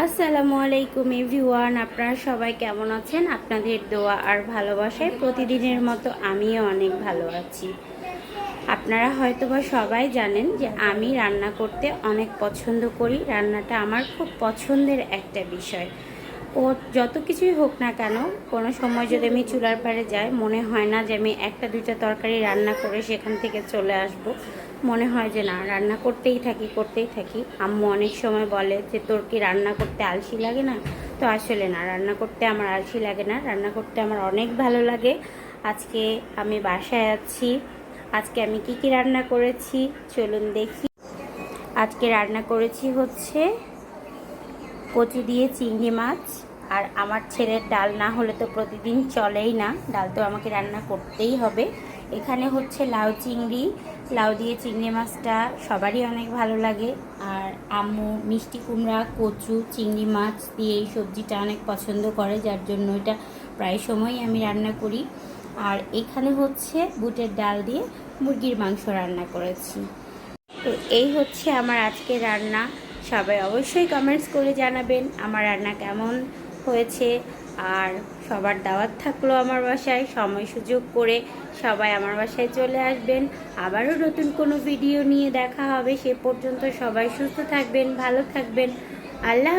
আসসালামু আলাইকুম এভরিওয়ান, আপনারা সবাই কেমন আছেন? আপনাদের দোয়া আর ভালোবাসায় প্রতিদিনের মতো আমিও অনেক ভালো আছি। আপনারা হয়তোবা সবাই জানেন যে আমি রান্না করতে অনেক পছন্দ করি। রান্নাটা আমার খুব পছন্দের একটা বিষয়। ও যত কিছুই হোক না কেন, কোনো সময় যদি আমি চুলার পাড়ে যাই, মনে হয় না যে আমি একটা দুইটা তরকারি রান্না করে সেখান থেকে চলে আসব। মনে হয় যে না, রান্না করতেই থাকি করতেই থাকি। আম্মু অনেক সময় বলে যে, তোর কি রান্না করতে আলসি লাগে না? তো আসলে না, রান্না করতে আমার আলসি লাগে না। রান্না করতে আমার অনেক ভালো লাগে। আজকে আমি বাসায় আছি। আজকে আমি কি কি রান্না করেছি? চলুন দেখি। আজকে রান্না করেছি হচ্ছে কচু দিয়ে চিংড়ি মাছ। আর আমার ছেলের ডাল না হলে তো প্রতিদিন চলেই না। ডাল তো আমাকে রান্না করতেই হবে। এখানে হচ্ছে লাউ চিংড়ি। লাউ দিয়ে চিংড়ি মাছটা সবারই অনেক ভালো লাগে। আর আম্মু, মিষ্টি কুমড়া, কচু, চিংড়ি মাছ দিয়ে এই সবজিটা অনেক পছন্দ করে, যার জন্য এটা প্রায় সময়ই আমি রান্না করি। আর এখানে হচ্ছে বুটের ডাল দিয়ে মুরগির মাংস রান্না করেছি। তো এই হচ্ছে আমার আজকে রান্না। সবাই অবশ্যই কমেন্টস করে জানাবেন আমার রান্না কেমন হয়েছে। আর সবার দাওয়াত থাকল আমার বাসায়, সময় সুযোগ করে সবাই আমার বাসায় চলে আসবেন। আবারও নতুন কোনো ভিডিও নিয়ে দেখা হবে, সে পর্যন্ত সবাই সুস্থ থাকবেন, ভালো থাকবেন। আল্লাহ।